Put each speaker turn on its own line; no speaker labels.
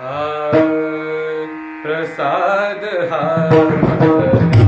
हा प्रसाद हा.